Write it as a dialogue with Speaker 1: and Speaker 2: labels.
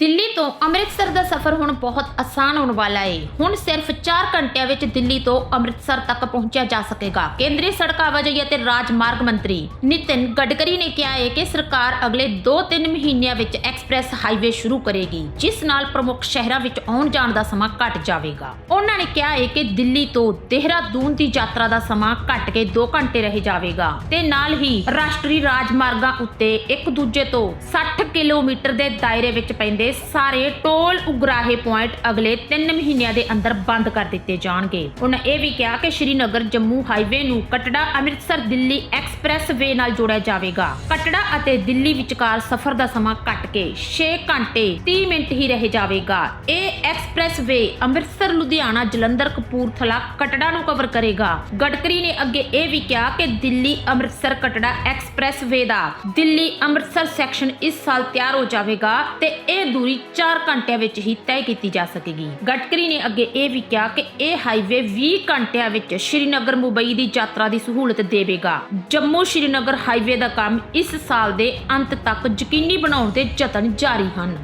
Speaker 1: ਦਿੱਲੀ ਤੋਂ ਅੰਮ੍ਰਿਤਸਰ ਦਾ ਸਫ਼ਰ ਹੁਣ ਬਹੁਤ ਆਸਾਨ ਹੋਣ ਵਾਲਾ ਹੈ ਹੁਣ ਸਿਰਫ 4 ਘੰਟਿਆਂ ਵਿੱਚ ਦਿੱਲੀ ਤੋਂ ਅੰਮ੍ਰਿਤਸਰ ਤੱਕ ਪਹੁੰਚਿਆ ਜਾ ਸਕੇਗਾ। ਕੇਂਦਰੀ ਸੜਕ ਆਵਾਜਾਈ ਅਤੇ ਰਾਜਮਾਰਗ ਮੰਤਰੀ ਨਿਤਿਨ ਗਡਕਰੀ ਨੇ ਕਿਹਾ ਹੈ ਕਿ ਸਰਕਾਰ ਅਗਲੇ 2-3 ਮਹੀਨਿਆਂ ਵਿੱਚ ਐਕਸਪ੍ਰੈਸ ਹਾਈਵੇ ਸ਼ੁਰੂ ਕਰੇਗੀ, ਜਿਸ ਨਾਲ ਪ੍ਰਮੁੱਖ ਸ਼ਹਿਰਾਂ ਵਿੱਚ ਆਉਣ ਜਾਣ ਦਾ ਸਮਾਂ ਘਟ ਜਾਵੇਗਾ। ਉਹਨਾਂ ਨੇ ਕਿਹਾ ਹੈ ਕਿ ਦਿੱਲੀ ਤੋਂ ਦੇਹਰਾਦੂਨ ਦੀ ਯਾਤਰਾ ਦਾ ਸਮਾਂ ਘਟ ਕੇ 2 ਘੰਟੇ ਰਹਿ ਜਾਵੇਗਾ ਤੇ ਨਾਲ ਹੀ ਰਾਸ਼ਟਰੀ ਰਾਜਮਾਰਗਾਂ ਉੱਤੇ ਇੱਕ ਦੂਜੇ ਤੋਂ 60 ਕਿਲੋਮੀਟਰ ਦੇ ਦਾਇਰੇ ਵਿੱਚ ਪੈਂਦੇ ਸਾਰੇ ਟੋਲ ਉਗਰਾਹੇ ਪੁਆਇੰਟ ਅਗਲੇ 3 ਮਹੀਨਿਆਂ ਦੇ ਅੰਦਰ ਬੰਦ ਕਰ ਦਿੱਤੇ ਜਾਣਗੇ। ਉਹਨਾਂ ਇਹ ਵੀ ਕਿਹਾ ਕਿ ਸ਼੍ਰੀਨਗਰ ਜੰਮੂ ਹਾਈਵੇ ਨੂੰ ਕਟੜਾ ਅੰਮ੍ਰਿਤਸਰ ਦਿੱਲੀ ਐਕਸਪ੍ਰੈਸ ਵੇ ਨਾਲ ਜੋੜਿਆ ਜਾਵੇਗਾ। ਕਟੜਾ ਅਤੇ ਦਿੱਲੀ ਵਿਚਕਾਰ ਸਫ਼ਰ ਦਾ ਸਮਾਂ ਘਟ ਕੇ 6 ਘੰਟੇ 30 ਮਿੰਟ ਹੀ ਰਹਿ ਜਾਵੇਗਾ। ਇਹ ਐਕਸਪ੍ਰੈਸ ਵੇ ਅੰਮ੍ਰਿਤਸਰ, ਲੁਧਿਆਣਾ, ਜਲੰਧਰ, ਕਪੂਰਥਲਾ, ਕਟੜਾ ਨੂੰ ਕਵਰ ਕਰੇਗਾ। ਗਡਕਰੀ ਨੇ ਅੱਗੇ ਇਹ ਵੀ ਕਿਹਾ ਕਿ ਦਿੱਲੀ ਅੰਮ੍ਰਿਤਸਰ, ਕਟੜਾ ਐਕਸਪ੍ਰੈਸ ਵੇ ਦਾ। ਦਿੱਲੀ ਅੰਮ੍ਰਿਤਸਰ ਸੈਕਸ਼ਨ ਇਸ ਸਾਲ ਤਿਆਰ ਹੋ ਜਾਵੇਗਾ ਤੇ ਇਹ ਦੂਰੀ 4 ਘੰਟਿਆਂ ਵਿੱਚ ਹੀ ਤੈਅ ਕੀਤੀ ਜਾ ਸਕੇਗੀ। ਗਡਕਰੀ ਨੇ ਅੱਗੇ ਇਹ ਵੀ ਕਿਹਾ ਕਿ ਇਹ ਹਾਈਵੇ 20 ਘੰਟਿਆਂ ਵਿੱਚ ਸ਼੍ਰੀਨਗਰ ਮੁੰਬਈ ਦੀ ਯਾਤਰਾ ਦੀ ਸਹੂਲਤ ਦੇਵੇਗਾ। ਜੰਮੂ ਸ਼੍ਰੀਨਗਰ ਹਾਈਵੇ ਦਾ ਕੰਮ ਇਸ ਸਾਲ ਦੇ ਅੰਤ ਤੱਕ ਯਕੀਨੀ ਬਣਾਉਣ ਦੇ ਯਤਨ ਜਾਰੀ ਹਨ।